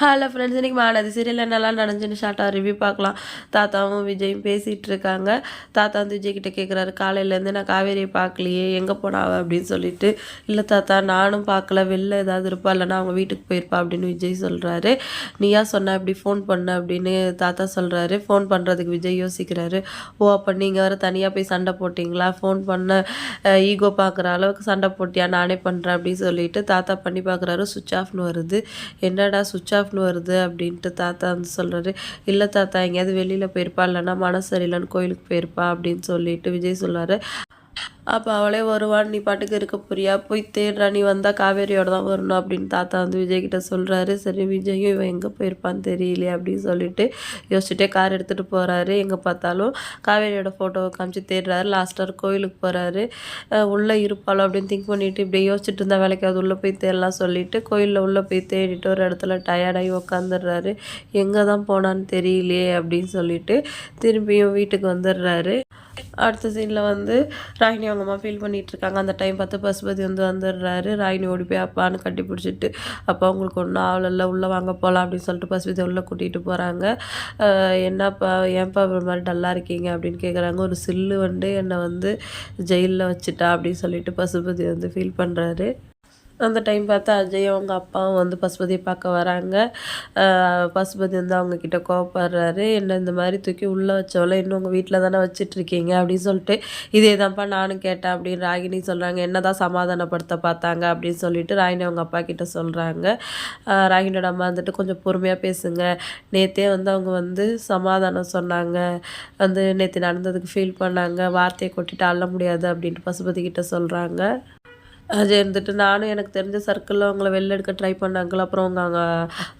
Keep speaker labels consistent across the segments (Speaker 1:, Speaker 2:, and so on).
Speaker 1: Hello friends இன்றைக்கி மானது serial என்னெல்லாம் நடந்துச்சுன்னு ஷார்ட்டாக ரிவ்யூ பார்க்கலாம். தாத்தாவும் விஜயும் பேசிகிட்டு இருக்காங்க. தாத்தா வந்து விஜய் கிட்டே கேட்குறாரு காலையிலேருந்து நான் காவேரியை பார்க்கலையே எங்கே போனாவ அப்படின்னு சொல்லிட்டு இல்லை தாத்தா நானும் பார்க்கல வெளில ஏதாவது இருப்பா இல்லைனா அவங்க வீட்டுக்கு போயிருப்பா அப்படின்னு விஜய் சொல்கிறாரு நீயா சொன்ன இப்படி ஃபோன் பண்ண அப்படின்னு தாத்தா சொல்கிறாரு ஃபோன் பண்ணுறதுக்கு விஜய் யோசிக்கிறாரு. ஓ அப்போ நீங்கள் வர தனியாக போய் சண்டை போட்டிங்களா? ஃபோன் பண்ண ஈகோ பார்க்குற அளவுக்கு சண்டை போட்டியா? நானே பண்ணுறேன் அப்படின்னு சொல்லிட்டு தாத்தா பண்ணி பார்க்குறாரு. சுவிச் ஆஃப்னு வருது. என்னடா சுவிச் ஆஃப் ஆஃப்னு வருது அப்படின்ட்டு தாத்தா வந்து சொல்கிறாரு இல்லை தாத்தா எங்கேயாவது வெளியில் போயிருப்பா இல்லைன்னா மனசு சரியில்லைன்னு கோயிலுக்கு போயிருப்பா அப்படின்னு சொல்லிட்டு விஜய் சொல்கிறாரு அப்போ அவளே வருவான் நீ பாட்டுக்கு இருக்க போறியா? போய் தேடுறா. நீ வந்தால் காவேரியோட தான் வரணும் அப்படின்னு தாத்தா வந்து விஜய்கிட்ட சொல்கிறாரு சரி விஜயும் இவன் எங்கே போயிருப்பான்னு தெரியலையே அப்படின்னு சொல்லிட்டு யோசிச்சுட்டே கார் எடுத்துகிட்டு போகிறாரு எங்கே பார்த்தாலும் காவேரியோட ஃபோட்டோவை காமிச்சு தேடுறாரு. லாஸ்ட்டாக கோயிலுக்கு போகிறாரு உள்ளே இருப்பாளோ? அப்படின்னு திங்க் பண்ணிவிட்டு இப்படி யோசிச்சுட்டு இருந்தால் வேலைக்காவது உள்ளே போய் தேடலாம் சொல்லிட்டு கோயிலில் உள்ளே போய் தேடிட்டு ஒரு இடத்துல டயர்டாகி உக்காந்துடுறாரு. எங்கே தான் போனான்னு தெரியலையே அப்படின்னு சொல்லிட்டு திரும்பியும் வீட்டுக்கு வந்துடுறாரு. அடுத்த சீனில் வந்து ராகினி அவங்க அம்மா ஃபீல் பண்ணிகிட்டு இருக்காங்க அந்த டைம் பார்த்து பசுபதி வந்து வந்துடுறாரு. ராகினி ஓடி போய் அப்பான்னு கட்டி பிடிச்சிட்டு அப்பா அவங்களுக்கு ஒன்றும் ஆவலில்ல உள்ளே வாங்க போகலாம் அப்படின்னு சொல்லிட்டு பசுபதி உள்ளே கூட்டிகிட்டு போகிறாங்க என்னப்பா ஏன்ப்பா ஒரு மாதிரி டல்லாக இருக்கீங்க? அப்படின்னு கேட்குறாங்க ஒரு சில்லு வந்து என்னை வந்து ஜெயிலில் வச்சுட்டா அப்படின்னு சொல்லிட்டு பசுபதி வந்து ஃபீல் பண்ணுறாரு அந்த டைம் பார்த்து அஜய் அவங்க அப்பாவும் வந்து பசுபதியை பார்க்க வராங்க. பசுபதி வந்து அவங்கக்கிட்ட கோவப்படுறாரு. என்ன இந்த மாதிரி தூக்கி உள்ளே வச்சவள இன்னும் உங்கள் வீட்டில் தானே வச்சிட்ருக்கீங்க அப்படின்னு சொல்லிட்டு இதே தான்ப்பா நானும் கேட்டேன் அப்படின்னு ராகினி சொல்கிறாங்க என்ன தான் சமாதானப்படுத்த பார்த்தாங்க அப்படின்னு சொல்லிட்டு ராகினி அவங்க அப்பா கிட்ட சொல்கிறாங்க ராகினியோட அம்மா வந்துட்டு கொஞ்சம் பொறுமையாக பேசுங்க. நேற்றே வந்து அவங்க வந்து சமாதானம் சொன்னாங்க. வந்து நேற்று நடந்ததுக்கு ஃபீல் பண்ணாங்க. வார்த்தையை கொட்டிட்டு அள்ள முடியாது அப்படின்ட்டு பசுபதி கிட்ட சொல்கிறாங்க அது இருந்துட்டு நானும் எனக்கு தெரிஞ்ச சர்க்கிளில் அவங்கள வெளில எடுக்க ட்ரை பண்ணாங்களோ அப்புறம் அவங்க அங்கே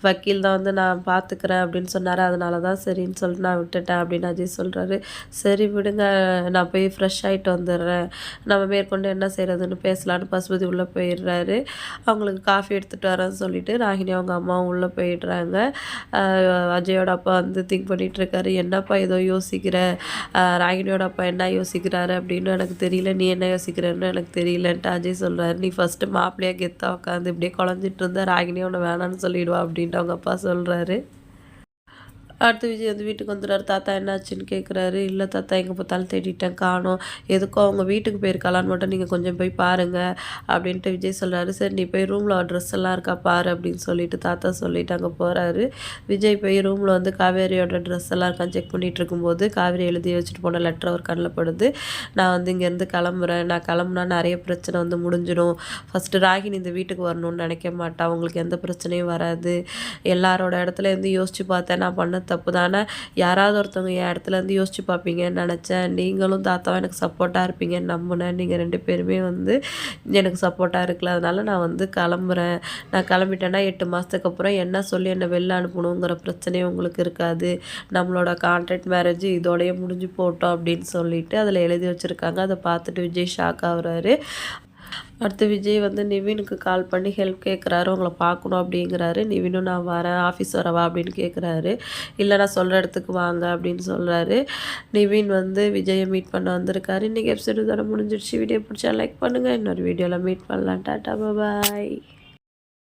Speaker 1: வக்கீல் தான் வந்து நான் பார்த்துக்கிறேன் அப்படின்னு சொன்னார். அதனால தான் சரின்னு சொல்லிட்டு நான் விட்டுட்டேன் அப்படின்னு அஜய் சொல்கிறாரு சரி விடுங்க நான் போய் ஃப்ரெஷ் ஆகிட்டு வந்துடுறேன். நம்ம மேற்கொண்டு என்ன செய்கிறதுன்னு பேசலான்னு பசுபதி உள்ளே போயிடுறாரு. அவங்களுக்கு காஃபி எடுத்துகிட்டு வரேன்னு சொல்லிட்டு ராகினி அவங்க அம்மாவும் உள்ளே போயிடுறாங்க. அஜயோட அப்பா வந்து திங்க் பண்ணிகிட்ருக்காரு என்னப்பா ஏதோ யோசிக்கிற? ராகினியோட அப்பா என்ன யோசிக்கிறாரு அப்படின்னு எனக்கு தெரியல. நீ என்ன யோசிக்கிறன்னு எனக்கு தெரியலன்ட்டு அஜய் சொல்கிறார் சொல்கிறாரு நீ ஃபஸ்ட்டு மாப்பிள்ளையாக கெத்தாக உட்காந்து இப்படியே குழஞ்சிட்டு இருந்தா ராகினி உன்னை வேணான்னு சொல்லிடுவா அப்படின்ட்டு அவங்க அப்பா சொல்கிறாரு அடுத்து விஜய் வந்து வீட்டுக்கு வந்துடுறாரு. தாத்தா என்னாச்சுன்னு கேட்குறாரு இல்லை தாத்தா எங்கே பார்த்தாலும் தேடிட்டேன் காணும். எதுக்கும் அவங்க வீட்டுக்கு போயிருக்கலான்னு மட்டும் நீங்கள் கொஞ்சம் போய் பாருங்கள் அப்படின்ட்டு விஜய் சொல்கிறாரு சரி நீ போய் ரூமில் ட்ரெஸ் எல்லாம் இருக்கா பாரு அப்படின்னு சொல்லிட்டு தாத்தா சொல்லிட்டு அங்கே போகிறாரு விஜய் போய் ரூமில் வந்து காவேரியோட ட்ரெஸ் எல்லாம் இருக்கான்னு செக் பண்ணிகிட்டு இருக்கும்போது காவேரி எழுதி வச்சுட்டு போன லெட்டர் அவர் கண்ணில் படுது. நான் வந்து இங்கேருந்து கிளம்புறேன். நான் கிளம்புனா நிறைய பிரச்சனை வந்து முடிஞ்சிடும். ஃபஸ்ட்டு ராகினி இந்த வீட்டுக்கு வரணும்னு நினைக்க மாட்டேன் அவங்களுக்கு எந்த பிரச்சனையும் வராது. எல்லாரோட இடத்துல இருந்து யோசிச்சு பார்த்தேன். நான் பண்ண தப்பு தானே யாராவது ஒருத்தவங்க என் இடத்துலேருந்து யோசிச்சு பார்ப்பீங்கன்னு நினச்சேன். நீங்களும் தாத்தாவும் எனக்கு சப்போர்ட்டாக இருப்பீங்கன்னு நம்பினேன். நீங்கள் ரெண்டு பேருமே வந்து எனக்கு சப்போர்ட்டாக இருக்கல. அதனால் நான் வந்து கிளம்புறேன். நான் கிளம்பிட்டேன்னா எட்டு மாதத்துக்கு அப்புறம் என்ன சொல்லி என்னை வெளில அனுப்பணுங்கிற பிரச்சனையும் உங்களுக்கு இருக்காது. நம்மளோட கான்ட்ராக்ட் மேரேஜ் இதோடய முடிஞ்சு போட்டோம் அப்படின்னு சொல்லிட்டு அதில் எழுதி வச்சுருக்காங்க. அதை பார்த்துட்டு விஜய் ஷாக் ஆகுறாரு. அடுத்து விஜய் வந்து நிவினுக்கு கால் பண்ணி ஹெல்ப் கேட்குறாரு உங்களை பார்க்கணும் அப்படிங்கிறாரு. நிவினும் நான் வரேன் ஆஃபீஸ் வரவா அப்படின்னு கேட்குறாரு இல்லை நான் சொல்கிற இடத்துக்கு வாங்க அப்படின்னு சொல்கிறாரு நிவின் வந்து விஜயை மீட் பண்ண வந்திருக்காரு. இன்றைக்கி எபிசோடு தானே முடிஞ்சிடுச்சு. வீடியோ பிடிச்சா லைக் பண்ணுங்கள் இன்னொரு வீடியோவில் மீட் பண்ணலாம். டாட்டா பாய்